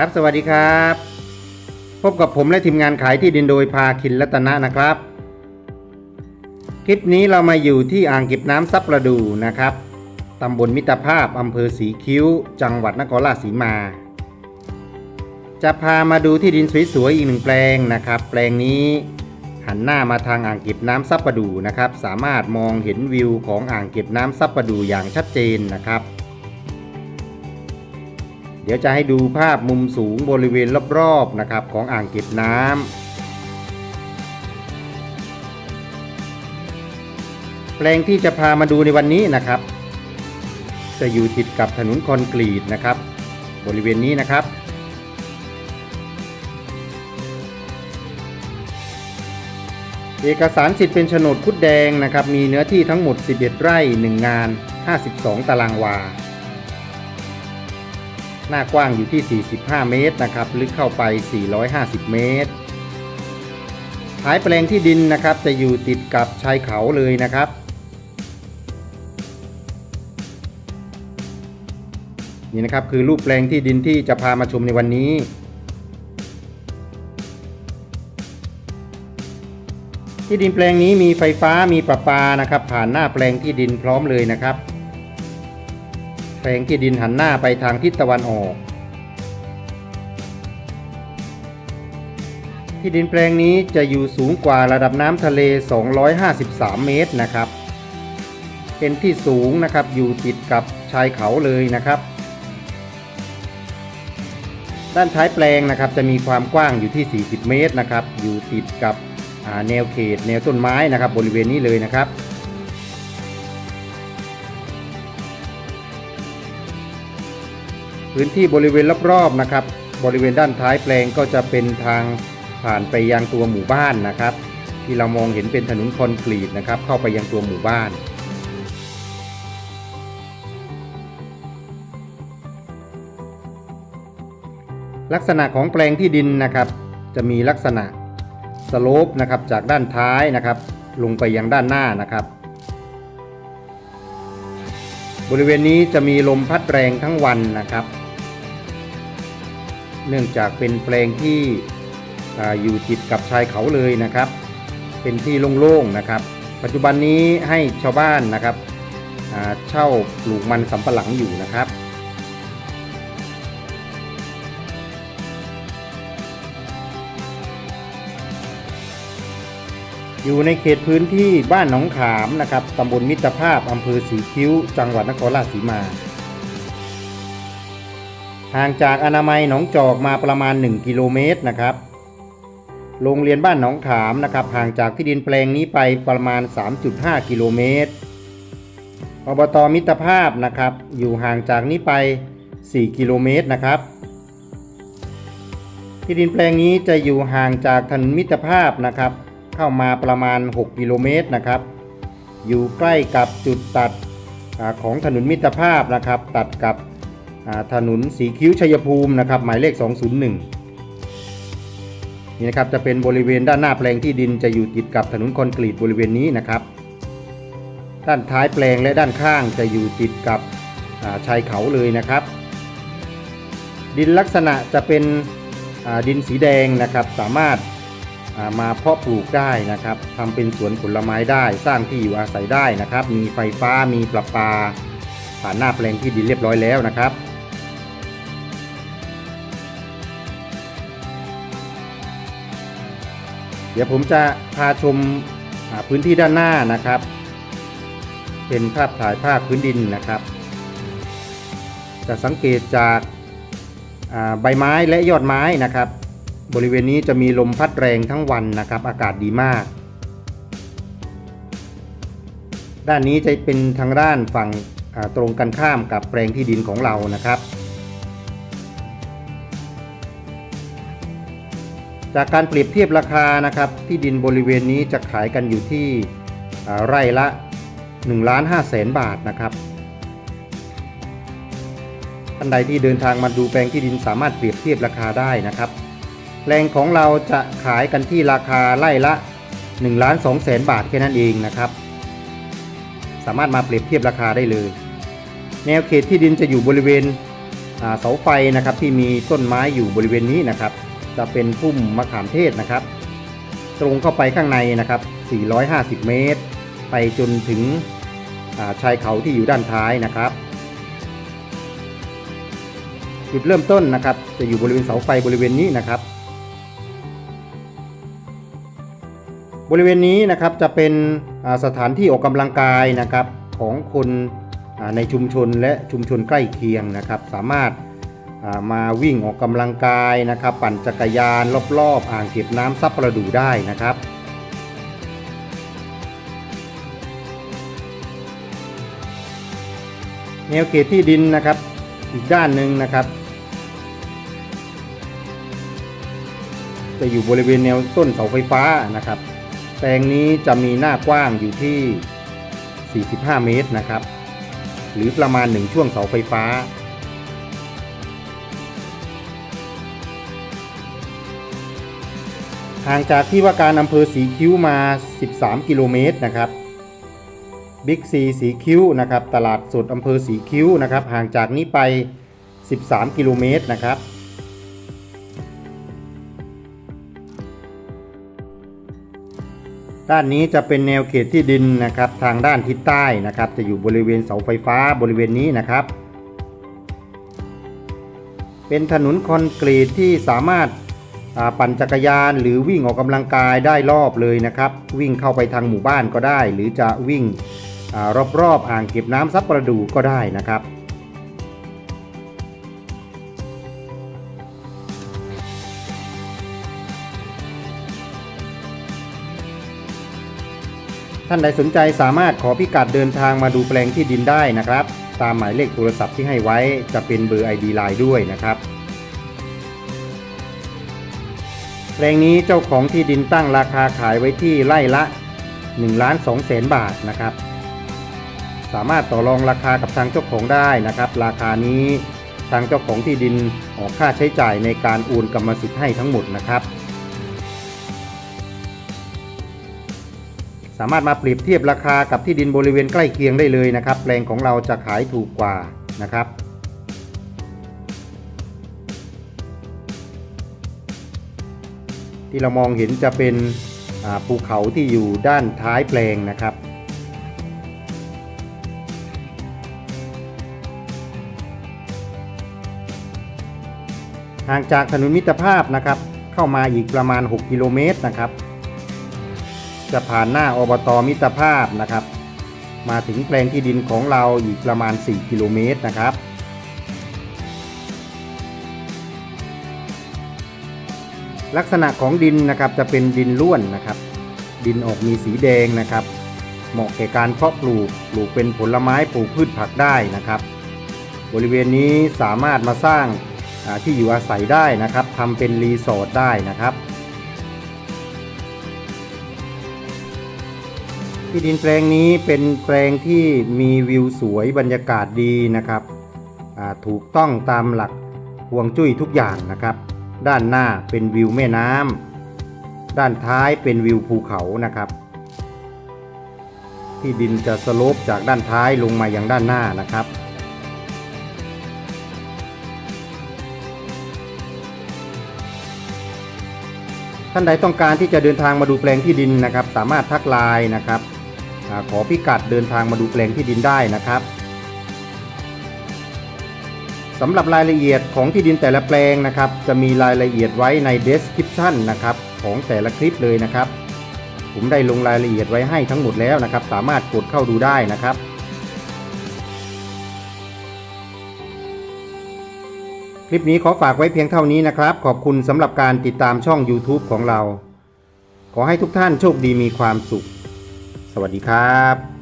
ครับสวัสดีครับ พบกับผมและทีมงานขายที่ดินโดยพาคินรัตนะนะครับ คลิปนี้เรามาอยู่ที่อ่างเก็บน้ำซับประดูนะครับตำบลมิตรภาพอำเภอสีคิ้ว จังหวัดนครราชสีมา จะพามาดูที่ดินสวยๆอีกหนึ่งแปลงนะครับ แปลงนี้หันหน้ามาทางอ่างเก็บน้ำซับประดูนะครับ สามารถมองเห็นวิวของอ่างเก็บน้ำซับประดูอย่างชัดเจนนะครับ เดี๋ยวจะให้ดูภาพมุมสูงบริเวณรอบๆนะครับของอ่างเก็บน้ำแปลงที่จะพามาดูในวันนี้นะครับ จะอยู่ติดกับถนนคอนกรีตนะครับ บริเวณนี้นะครับเอกสารสิทธิ์เป็นโฉนดคุดแดงนะครับ มีเนื้อที่ทั้งหมด 11 ไร่ 1 งาน 52 ตารางวา หน้ากว้างอยู่ที่ 45 เมตรนะครับ ลึกเข้าไป 450 เมตร ท้ายแปลงที่ดินนะครับจะอยู่ติดกับชายเขาเลยนะครับนี่นะครับคือรูปแปลงที่ดินที่จะพามาชมในวันนี้ ที่ดินแปลงนี้มีไฟฟ้ามีประปานะครับ ผ่านหน้าแปลงที่ดินพร้อมเลยนะครับ ลงที่ดินหันหน้าไปทางทิศตะวันออก ที่ดินแปลงนี้จะอยู่สูงกว่าระดับน้ำทะเล 253 เมตรนะครับ เป็นที่สูงนะครับอยู่ติดกับชายเขาเลยนะครับ ด้านท้ายแปลงนะครับจะมีความกว้างอยู่ที่ 40 เมตรนะครับ อยู่ติดกับแนวเขตแนวต้นไม้นะครับ บริเวณนี้เลยนะครับ พื้นที่บริเวณรอบๆนะครับ บริเวณด้านท้ายแปลงก็จะเป็นทางผ่านไปยังตัวหมู่บ้านนะครับ ที่เรามองเห็นเป็นถนนคอนกรีตนะครับ เข้าไปยังตัวหมู่บ้านลักษณะของแปลงที่ดินนะครับ จะมีลักษณะสโลปนะครับจากด้านท้ายนะครับ ลงไปยังด้านหน้านะครับ บริเวณนี้จะมีลมพัดแรงทั้งวันนะครับ เนื่องจากเป็นแปลงที่ออยู่ติดกับชายเขาเลยนะครับ เป็นที่โล่งๆนะครับ ปัจจุบันนี้ให้ชาวบ้านนะครับเช่าปลูกมันสำปะหลังอยู่นะครับอยู่ในเขตพื้นที่บ้านหนองขามนะครับ ตำบลมิตรภาพ อำเภอสีคิ้ว จังหวัดนครราชสีมา ห่างจากอนามัยหนองจอกมาประมาณ 1 กิโลเมตรนะครับ โรงเรียนบ้านหนองขามนะครับ ห่างจากที่ดินแปลงนี้ไปประมาณ 3.5 กิโลเมตร อบตมิตรภาพนะครับ อยู่ห่างจากนี้ไป 4 กิโลเมตรนะครับ ที่ดินแปลงนี้จะอยู่ห่างจากถนนมิตรภาพนะครับ เข้ามาประมาณ 6 กิโลเมตรนะครับ อยู่ใกล้กับจุดตัดของถนนมิตรภาพนะครับ ตัดกับ ถนนสีคิ้วชัยภูมินะครับหมายเลข 201 นี่นะครับจะเป็นบริเวณด้านหน้าแปลงที่ดินจะอยู่ติดกับถนนคอนกรีตบริเวณนี้นะครับ ด้านท้ายแปลงและด้านข้างจะอยู่ติดกับาชายเขาเลยนะครับ ดินลักษณะจะเป็นดินสีแดงนะครับสามารถามาเพาะปลูกได้นะครับทำเป็นสวนผลไม้ได้สร้างที่อยู่อาศัยได้นะครับ มีไฟฟ้ามีประปาผ่านหน้าแปลงที่ดินเรียบร้อยแล้วนะครับ เดี๋ยวผมจะพาชมพื้นที่ด้านหน้านะครับ เป็นภาพถ่ายภาพพื้นดินนะครับ จะสังเกตจากใบไม้และยอดไม้นะครับ บริเวณนี้จะมีลมพัดแรงทั้งวันนะครับ อากาศดีมาก ด้านนี้จะเป็นทางด้านฝั่งตรงกันข้ามกับแปลงที่ดินของเรานะครับ จากการเปรียบเทียบราคานะครับ ที่ดินบริเวณนี้จะขายกันอยู่ที่ไร่ละ1ล้าน5แสนบาทนะครับท่านใดที่เดินทางมาดูแปลงที่ดินสามารถเปรียบเทียบราคาได้นะครับแปลงของเราจะขายกันที่ราคาไร่ละ1ล้าน2แสนบาทแค่นั้นเองนะครับ สามารถมาเปรียบเทียบราคาได้เลย แนวเขตที่ดินจะอยู่บริเวณเสาไฟนะครับที่มีต้นไม้อยู่บริเวณนี้นะครับ จะเป็นพุ่มมะขามเทศนะครับ ตรงเข้าไปข้างในนะครับ 450 เมตร ไปจนถึงาชายเขาที่อยู่ด้านท้ายนะครับ จุดเริ่มต้นนะครับ จะอยู่บริเวณเสาไฟบริเวณนี้นะครับ บริเวณนี้นะครับจะเป็นสถานที่ออกกำลังกายนะครับของคนในชุมชนและชุมชนใกล้เคียงนะครับ สามารถ มาวิ่งออกกำลังกายนะครับ ปั่นจักรยานรอบๆ อ่างเก็บน้ำซับประดูได้นะครับแนวเขตที่ดินนะครับ อีกด้านหนึ่งนะครับ จะอยู่บริเวณแนวต้นเสาไฟฟ้านะครับแปลงนี้จะมีหน้ากว้างอยู่ที่ 45 เมตรนะครับ หรือประมาณ 1 ช่วงเสาไฟฟ้า ห่างจากที่ว่าการอำเภอสีคิ้วมา 13 กิโลเมตรนะครับบิ๊กซีสีคิ้วนะครับตลาดสดอำเภอสีคิ้วนะครับห่างจากนี้ไป 13 กิโลเมตรนะครับด้านนี้จะเป็นแนวเขตที่ดินนะครับ ทางด้านทิศใต้นะครับ จะอยู่บริเวณเสาไฟฟ้าบริเวณนี้นะครับ เป็นถนนคอนกรีตที่สามารถ ปั่นจักรยานหรือวิ่งออกกำลังกายได้รอบเลยนะครับ วิ่งเข้าไปทางหมู่บ้านก็ได้ หรือจะวิ่งอรอบๆอ่างเก็บน้ำซับประดูก็ได้นะครับท่านใดสนใจสามารถขอพิกัดเดินทางมาดูแปลงที่ดินได้นะครับ ตามหมายเลขโทรศัพท์ที่ให้ไว้จะเป็นเบอร์ ID Line ด้วยนะครับ แปลงนี้เจ้าของที่ดินตั้งราคาขายไว้ที่ไร่ละ1ล้าน2แสนบาทนะครับ สามารถต่อรองราคากับทางเจ้าของได้นะครับ ราคานี้ทางเจ้าของที่ดินออกค่าใช้จ่ายในการโอนกรรมสิทธิ์ให้ทั้งหมดนะครับ สามารถมาเปรียบเทียบราคากับที่ดินบริเวณใกล้เคียงได้เลยนะครับ แปลงของเราจะขายถูกกว่านะครับ ที่เรามองเห็นจะเป็นภูเขาที่อยู่ด้านท้ายแปลงนะครับห่างจากถนนมิตรภาพนะครับ เข้ามาอีกประมาณ 6 กิโลเมตรนะครับ จะผ่านหน้าอบตมิตรภาพนะครับ มาถึงแปลงที่ดินของเราอีกประมาณ 4 กิโลเมตรนะครับ ลักษณะของดินนะครับจะเป็นดินล้วนนะครับ ดินออกมีสีแดงนะครับ เหมาะแก่การเพาะปลูกปลูกเป็นผลไม้ปลูกพืชผักได้นะครับ บริเวณนี้สามารถมาสร้างที่อยู่อาศัยได้นะครับทำเป็นรีสอร์ทได้นะครับ ที่ดินแปลงนี้เป็นแปลงที่มีวิวสวยบรรยากาศดีนะครับถูกต้องตามหลักห่วงจุ้ยทุกอย่างนะครับ ด้านหน้าเป็นวิวแม่น้ำด้านท้ายเป็นวิวภูเขานะครับ ที่ดินจะสโลปจากด้านท้ายลงมาอยังด้านหน้านะครับท่านใดต้องการที่จะเดินทางมาดูแปลงที่ดินนะครับ สามารถทักไลน์นะครับขอพิกัดเดินทางมาดูแปลงที่ดินได้นะครับ สำหรับรายละเอียดของที่ดินแต่ละแปลงนะครับ จะมีรายละเอียดไว้ใน description นะครับของแต่ละคลิปเลยนะครับ ผมได้ลงรายละเอียดไว้ให้ทั้งหมดแล้วนะครับ สามารถกดเข้าดูได้นะครับคลิปนี้ขอฝากไว้เพียงเท่านี้นะครับ ขอบคุณสำหรับการติดตามช่อง YouTube ของเรา ขอให้ทุกท่านโชคดีมีความสุข สวัสดีครับ